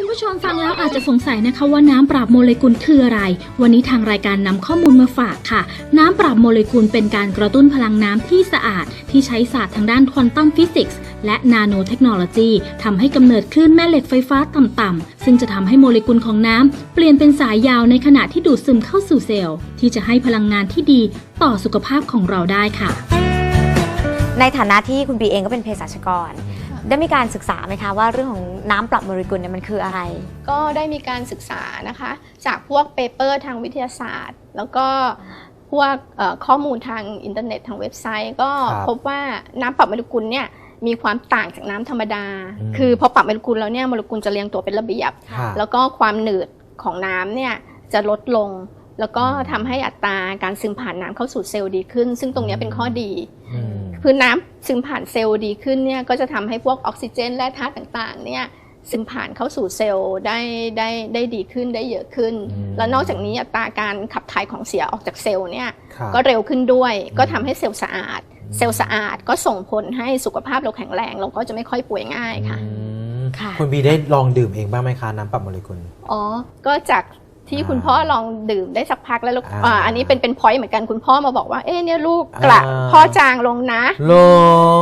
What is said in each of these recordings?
คุณผู้ชมฟังแล้วอาจจะสงสัยนะคะว่าน้ำปรับโมเลกุลคืออะไร วันนี้ทางรายการนำข้อมูลมาฝากค่ะ น้ำปรับโมเลกุลเป็นการกระตุ้นพลังน้ำที่สะอาด ที่ใช้ศาสตร์ทางด้านควอนตัมฟิสิกส์และนาโนเทคโนโลยีทำให้กำเนิดคลื่นแม่เหล็กไฟฟ้าต่ำๆซึ่งจะทำให้โมเลกุลของน้ำเปลี่ยนเป็นสายยาวในขณะที่ดูดซึมเข้าสู่เซลล์ที่จะให้พลังงานที่ดีต่อสุขภาพของเราได้ค่ะ ในฐานะที่คุณบีเองก็เป็นเภสัชกร ได้มีการศึกษาไหมคะว่าเรื่องของน้ำปรับโมเลกุลเนี่ยมันคืออะไร ก็ได้มีการศึกษานะคะ จากพวกเปเปอร์ทางวิทยาศาสตร์ แล้วก็พวกเอ่อข้อมูลทางอินเทอร์เน็ตทางเว็บไซต์ ก็ครับพบว่าน้ำปรับโมเลกุลเนี่ยมีความต่างจากน้ำธรรมดา อืม คือพอปรับโมเลกุลแล้วเนี่ยโมเลกุลจะเรียงตัวเป็นระเบียบ ค่ะ แล้วก็ความหนืดของน้ำเนี่ยจะลดลง แล้วก็อืมทำให้อัตราการซึมผ่านน้ำเข้าสู่เซลล์ดีขึ้น ซึ่งตรงเนี้ยเป็นข้อดี อืม คือน้ำซึมผ่านเซลล์ดีขึ้นเนี่ยก็จะทำให้พวกออกซิเจนและธาตุต่างๆเนี่ยซึมผ่านเข้าสู่เซลล์ได้ได้ได้ดีขึ้นได้เยอะขึ้นอืมแล้วนอกจากนี้อัตราการขับถ่ายของเสียออกจากเซลล์เนี่ยครับก็เร็วขึ้นด้วยอืมก็ทำให้เซลล์สะอาดอืมเซลล์สะอาดก็ส่งผลให้สุขภาพเราแข็งแรงเราก็จะไม่ค่อยป่วยง่ายค่ะอืมค่ะคุณบีได้ลองดื่มเองบ้างไหมคะน้ำปรับโมเลกุลอ๋อก็จาก ที่อ่าคุณพ่อลองดื่มได้สักพักแล้วลูกอ่าอ่าอันนี้เป็นเป็นพอยต์เหมือนกันคุณพ่อมาบอกว่าเอ๊ะเนี่ยลูกกระอ่าพ่อจางลงนะโล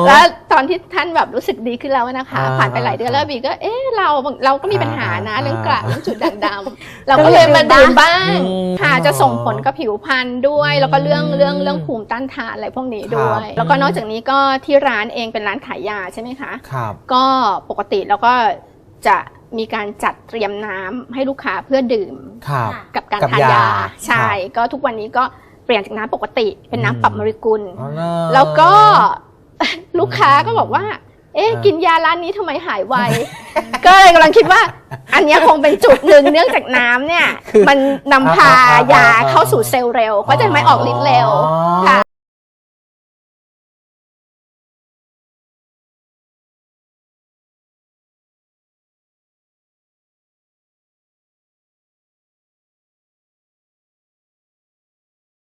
แล้วตอนที่ท่านแบบรู้สึกดีขึ้นแล้วนะคะอ่าผ่านไปหลายเดือนแล้วบีก็เอ๊ะเราเราก็มีปัญหานะอ่าเรื่องกระอ่าเรื่องจุดด่างดำเราก็เลยมาดื่มบ้างอืมค่ะจะส่งผลกับผิวพรรณด้วยอืมแล้วก็เรื่องเรื่องเรื่องภูมิต้านทานอะไรพวกนี้ด้วยครับแล้วก็นอกจากนี้ก็ที่ร้านเองเป็นร้านขายยาใช่ไหมคะครับก็ปกติแล้วก็จะ มีการจัดเตรียมน้ำให้ลูกค้าเพื่อดื่มครับ กับการกับทานยายาใช่ครับก็ทุกวันนี้ก็เปลี่ยนจากน้ำปกติเป็นอืม น้ำปรับโมเลกุล อ๋อเนอะ แล้วก็ ลูกค้าก็บอกว่า เอ๊ะอ่ากิกินยาร้านนี้ทำไมหายไว ก็เลยกำลังคิดว่า อันเนี้ยคงเป็นจุดหนึ่งเนื่องจากน้ำเนี่ย คือมันนำพาอ่าอ่าอ่ายาเข้าสู่เซลล์เร็ว ก็จะทำให้ออกฤทธิ์เร็วอ๋อค่ะ